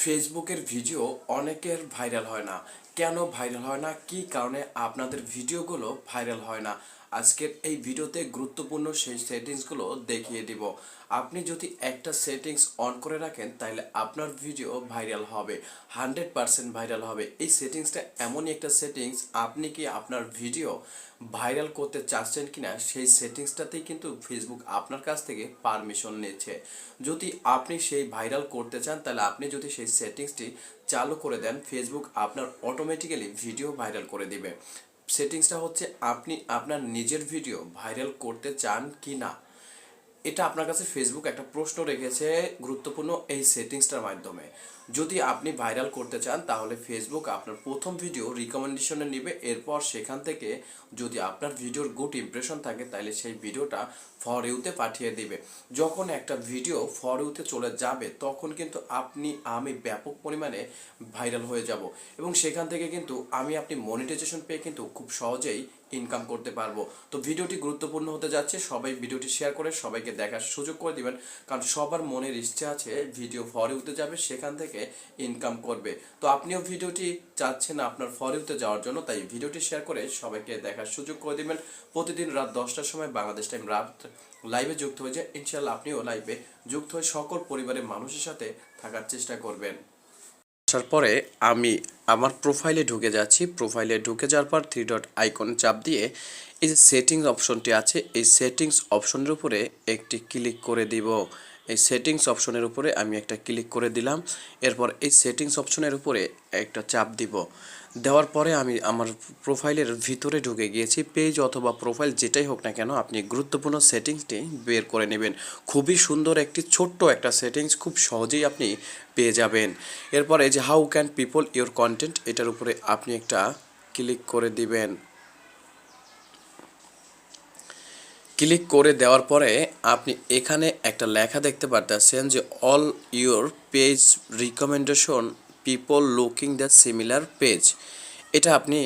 ফেসবুকের ভিডিও অনেকের ভাইরাল হয় না। কেন ভাইরাল হয় না? কী কারণে আপনাদের ভিডিওগুলো ভাইরাল হয় না? আজকের এই ভিডিওতে গুরুত্বপূর্ণ সেই সেটিংসগুলো দেখিয়ে দিব। আপনি যদি একটা সেটিংস অন করে রাখেন তাহলে আপনার ভিডিও ভাইরাল হবে। হান্ড্রেড পারসেন্ট ভাইরাল হবে। এই সেটিংসটা এমনই একটা সেটিংস আপনি কি আপনার ভিডিও ভাইরাল করতে চাচ্ছেন কিনা, সেই সেটিংসটাতেই কিন্তু ফেসবুক আপনার কাছ থেকে পারমিশন নিচ্ছে। যদি আপনি সেই ভাইরাল করতে চান তাহলে আপনি যদি সেই সেটিংসটি চালু করে দেন ফেসবুক আপনার অটোমেটিক্যালি ভিডিও ভাইরাল করে দিবে। সেটিংসটা হচ্ছে আপনি, আপনার নিজের ভিডিও ভাইরাল করতে চান কি না, এটা আপনার কাছে ফেসবুক একটা প্রশ্ন রেখেছে গুরুত্বপূর্ণ এই সেটিংসটার মাধ্যমে। যদি আপনি ভাইরাল করতে চান, তাহলে ফেসবুক আপনার প্রথম ভিডিও রিকমেন্ডেশনে নেবে। এরপর সেখান থেকে যদি আপনার ভিডিওর গুড ইমপ্রেশন থাকে, তাহলে সেই ভিডিওটা ফর ইউতে পাঠিয়ে দিবে। যখন একটা ভিডিও ফর ইউতে চলে যাবে, তখন কিন্তু আপনি, আমি ব্যাপক পরিমাণে ভাইরাল হয়ে যাব এবং সেখান থেকে কিন্তু আমি আপনি মনিটাইজেশন পেয়ে কিন্তু খুব সহজেই ইনকাম করতে পারব। তো ভিডিওটি গুরুত্বপূর্ণ হতে যাচ্ছে, সবাই ভিডিওটি শেয়ার করে সবাইকে দেখার সুযোগ করে দিবেন। কারণ সবার মনের ইচ্ছে আছে ভিডিও ফরে উঠতে যাবে, সেখান থেকে ইনকাম করবে। তো আপনিও ভিডিওটি চাচ্ছেন আপনার ফরে উঠতে যাওয়ার জন্য, তাই ভিডিওটি শেয়ার করে সবাইকে দেখার সুযোগ করে দিবেন। প্রতিদিন রাত দশটার সময় বাংলাদেশ টাইম রাত লাইভে যুক্ত হয়ে যায়। ইনশাল্লাহ আপনিও লাইভে যুক্ত হয়ে সকল পরিবারের মানুষের সাথে থাকার চেষ্টা করবেন। আসার পরে আমি আমার প্রোফাইলে ঢুকে যাচ্ছি। প্রোফাইলে ঢুকে যাওয়ার পর থ্রি ডট আইকন চাপ দিয়ে এই যে সেটিংস অপশনটি আছে, এই সেটিংস অপশনের উপরে একটি ক্লিক করে দিব। এই সেটিংস অপশনের উপরে আমি একটা ক্লিক করে দিলাম। এরপর এই সেটিংস অপশনের উপরে একটা চাপ দিব। দেওয়ার পরে আমি আমার প্রোফাইলের ভিতরে ঢুকে গিয়েছি। পেজ অথবা প্রোফাইল যেটাই হোক না কেন, আপনি গুরুত্বপূর্ণ সেটিংসটি বের করে নেবেন। খুবই সুন্দর একটি ছোট্ট একটা সেটিংস খুব সহজেই আপনি পেয়ে যাবেন। এরপর এই যে how can people your content এটার উপরে আপনি একটা ক্লিক করে দিবেন। ক্লিক করে দেওয়ার পরে আপনি এখানে একটা লেখা দেখতে পারতেছেন যে all your page recommendation people looking the similar page এটা আপনি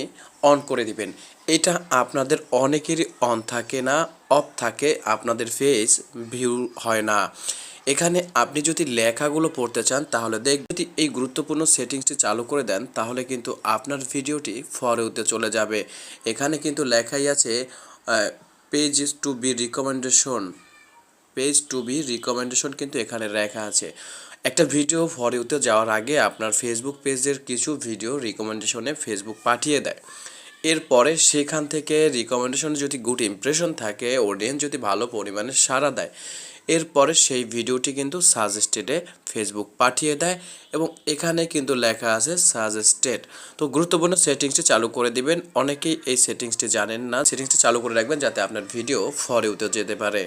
অন করে দিবেন। এটা আপনাদের অনেকেরই অন থাকে না অফ থাকে, আপনাদের ফেজ ভিউ হয় না। এখানে আপনি যদি লেখাগুলো পড়তে চান, তাহলে দেখ যদি এই গুরুত্বপূর্ণ সেটিংসটি চালু করে দেন, তাহলে কিন্তু আপনার ভিডিওটি ফরেউতে চলে যাবে। এখানে কিন্তু লেখাই আছে page to be recommendation page to be recommendation কিন্তু এখানে লেখা আছে। একটা ভিডিও ফর ইউতে যাওয়ার আগে আপনার ফেসবুক পেজের কিছু ভিডিও রিকমেন্ডেশনে ফেসবুক পাঠিয়ে দেয়। এরপরে সেখান থেকে রিকমেন্ডেশন যদি গুড ইমপ্রেশন থাকে অডিয়েন্স যদি ভালো পরিমাণে সাড়া দেয় এরপরে সেই ভিডিওটি কিন্তু সাজেস্টেডে ফেসবুক পাঠিয়ে দেয় এবং এখানে কিন্তু লেখা আছে সাজেস্টেড তো গুরুত্বপূর্ণ সেটিংসটি চালু করে দিবেন। অনেকেই এই সেটিংসটি জানেন না। সেটিংসটি চালু করে রাখবেন যাতে আপনার ভিডিও ফর ইউতে যেতে পারে।